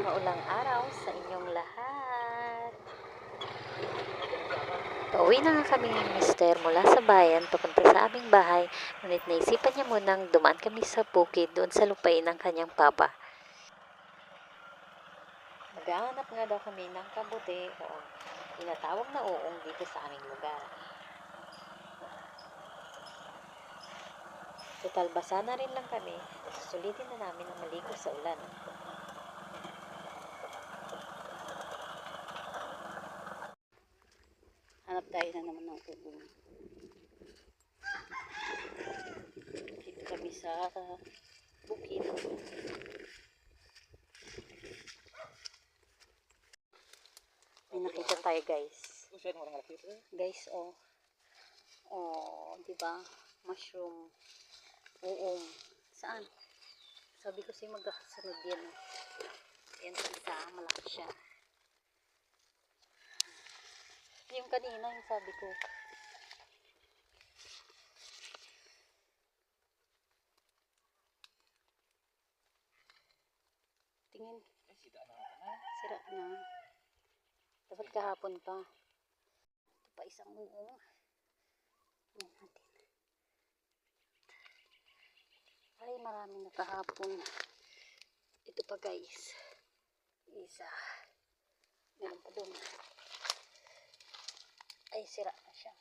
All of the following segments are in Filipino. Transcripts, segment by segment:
Maulang araw sa inyong lahat. Pauwi na nga kami ng mister mula sa bayan papunta sa aming bahay. Ngunit naisipan niya munang dumaan kami sa bukid doon sa lupain ng kanyang papa. Maghahanap nga daw kami ng kabuti o tinatawag na uong dito sa aming lugar. Total basa na rin lang kami. Susulitin na namin ang maligo sa ulan. Hanap tayo na naman ng uong. Dito kami sa bukid. May nakita tayo guys. Guys, oh. Oh, di ba? Mushroom. Uong. Saan? Sabi ko sa'yo magkakasunod yan. oh. Yan sa isa, malaki siya. Yung kanina, yung sabi ko. Tingin. Sira na. Dapat kahapon pa. Ito pa isang uong. Tingnan natin. Ay, marami na kahapon. Ito pa guys. Isa. Meron pa doon. Ay, sira na siya.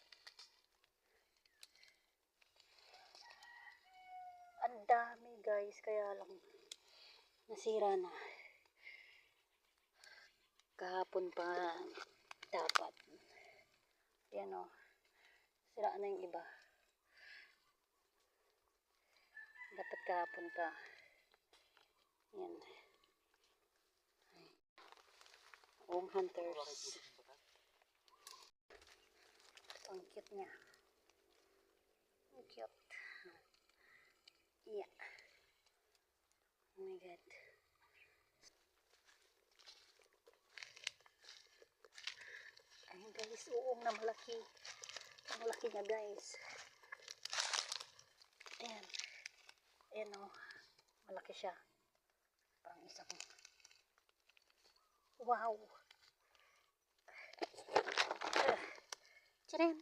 Ang dami guys, kaya lang nasira na. Kahapon pa dapat. Yan o. Sira na yung iba. Dapat kahapon pa. Yan. Home hunters. Ang cute niya. Ang cute. Yeah. Oh my god. Ayun guys, uong na malaki. Ang laki niya guys. Ayan. Ayan o. Malaki siya. Parang isang. Wow. Ah. Tcharam!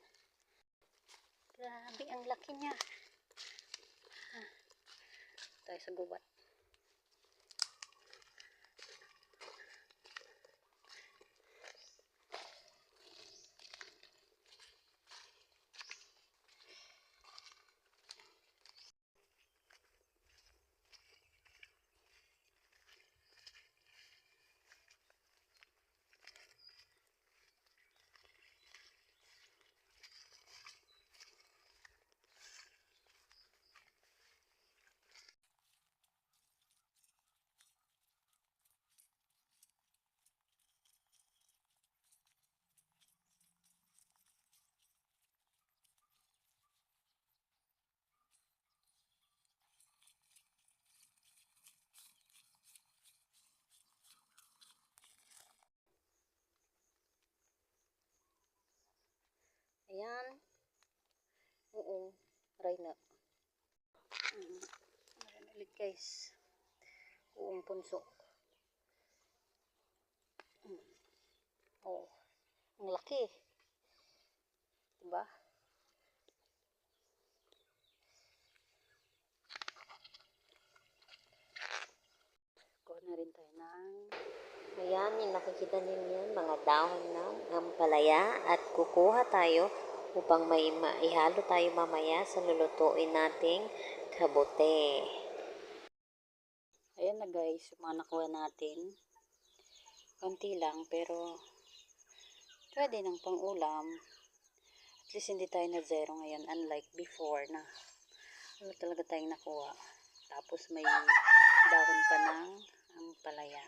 Grabe, ang laki niya. Ah. Tayo sa gubat. Aray na. Mm. Ayan ulit guys. Uong punso. Oh. Ang laki. Diba? Kuha na rin tayo ng Ayan, yung nakikita ninyo, mga dahon ng ampalaya at kukuha tayo upang may maihalo tayo mamaya sa lulutuin nating kabote. Ayan na guys, mga nakuha natin. Konti lang, pero pwede ng pang ulam. At least hindi tayo na zero ngayon, unlike before na ano talaga tayong nakuha. Tapos may dahon pa ng ampalaya.